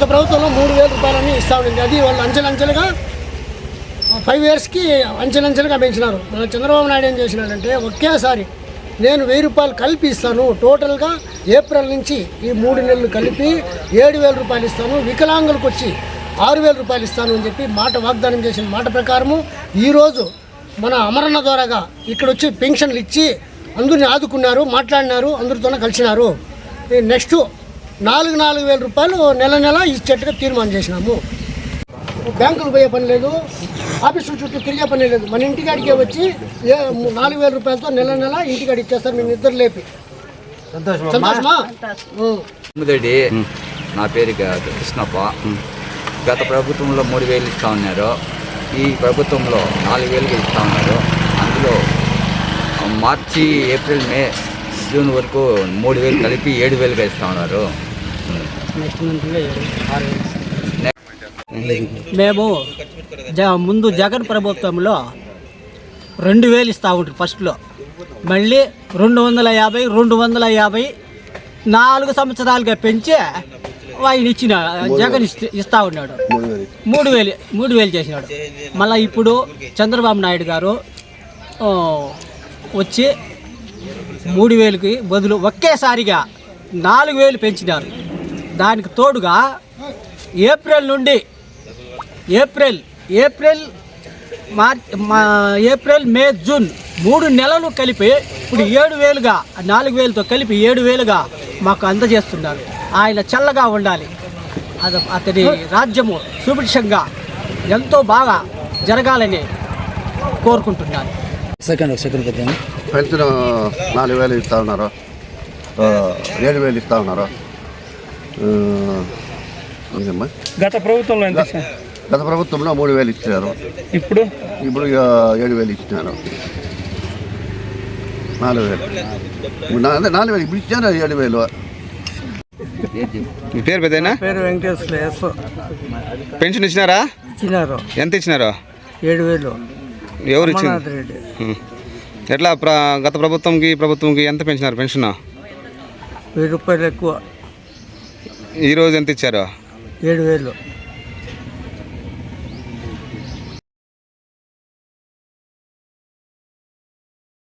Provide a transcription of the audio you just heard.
వేల రూపాయలని ఇస్తా ఉండింది. అది వాళ్ళు అంచెలంచెలుగా ఫైవ్ ఇయర్స్కి అంచెలంచెలుగా పెంచినారు. మన చంద్రబాబు నాయుడు ఏం చేసినాడంటే ఒకేసారి నేను వెయ్యి రూపాయలు కలిపి ఇస్తాను. టోటల్గా ఏప్రిల్ నుంచి ఈ మూడు నెలలు కలిపి ఏడు వేల రూపాయలు ఇస్తాను. వికలాంగులకు వచ్చి ఆరు వేల రూపాయలు ఇస్తాను అని చెప్పి మాట వాగ్దానం చేసిన మాట ప్రకారము ఈరోజు మన అమరణ ద్వారాగా ఇక్కడ వచ్చి పెన్షన్లు ఇచ్చి అందరిని ఆదుకున్నారు మాట్లాడినారు అందరితోనే కలిసినారు. నెక్స్ట్ నాలుగు నాలుగు వేల రూపాయలు నెల నెల ఇచ్చేట్టుగా తీర్మానం చేసినాము. బ్యాంకులు పోయే పని లేదు ఆఫీసుల చుట్టూ తిరిగే పని లేదు. మన ఇంటికాడికే వచ్చి ఏ నాలుగు వేల రూపాయలతో నెల నెల ఇంటికాడ ఇచ్చేస్తారు మేము నిద్ర లేపి. సంతోషమా. ముదడి నా పేరు కృష్ణప్ప. గత ప్రభుత్వంలో మూడు వేలు ఇస్తా ఉన్నారు. ఈ ప్రభుత్వంలో నాలుగు వేలుగా ఇస్తా ఉన్నారు. అందులో మార్చి ఏప్రిల్ మే జూన్ వరకు మూడు వేలు కలిపి ఏడు వేలుగా ఇస్తా ఉన్నారు. మేము జ ముందు జగన్ ప్రభుత్వంలో రెండు వేలు ఇస్తూ ఉంటారు ఫస్ట్లో మళ్ళీ రెండు వందల యాభై రెండు వందల యాభై నాలుగు సంవత్సరాలుగా పెంచి ఆయన ఇచ్చిన జగన్ ఇస్తా ఉన్నాడు. మూడు వేలు మూడు వేలు చేసినాడు. మళ్ళీ ఇప్పుడు చంద్రబాబు నాయుడు గారు వచ్చి మూడు వేలకి బదులు ఒకేసారిగా నాలుగు వేలు పెంచినారు. దానికి తోడుగా ఏప్రిల్ నుండి ఏప్రిల్ ఏప్రిల్ మార్చ్ మా ఏప్రిల్ మే జూన్ మూడు నెలలు కలిపి ఇప్పుడు ఏడు వేలుగా నాలుగు వేలతో కలిపి ఏడు వేలుగా మాకు అందజేస్తున్నారు. ఆయన చల్లగా ఉండాలి. అది అతని రాజ్యము సుభిక్షంగా ఎంతో బాగా జరగాలని కోరుకుంటున్నాను. సెకండ్ సెకండ్ పెన్షన్ నాలుగు వేలు ఇస్తా ఉన్నారు? ఏడు వేలు ఇస్తా ఉన్నారు? గత ప్రభుత్వంలో ఎంత గత ప్రభుత్వంలో మూడు వేలు ఇచ్చారు. ఇప్పుడు? ఇప్పుడు ఇక ఏడు వేలు ఇచ్చినారు నాలుగు వేలు నాలుగు వేలు ఇప్పుడు ఇచ్చారు ఏడు వేలు మీ పేరు పెద్దనా పేరు వెంకటేశ్వర పెన్షన్ ఇచ్చినారా? ఇచ్చినారు. ఎంత ఇచ్చినారు? ఏడు వేలు ఎవరు ఇచ్చింది? ఉం. ఎట్లా ప్ర గత ప్రభుత్వంకి ప్రభుత్వంకి ఎంత పెంచినారు పెన్షన్? వెయ్యి రూపాయలు ఎక్కువ. ఈ రోజు ఎంత ఇచ్చారు? ఏడు వేలు.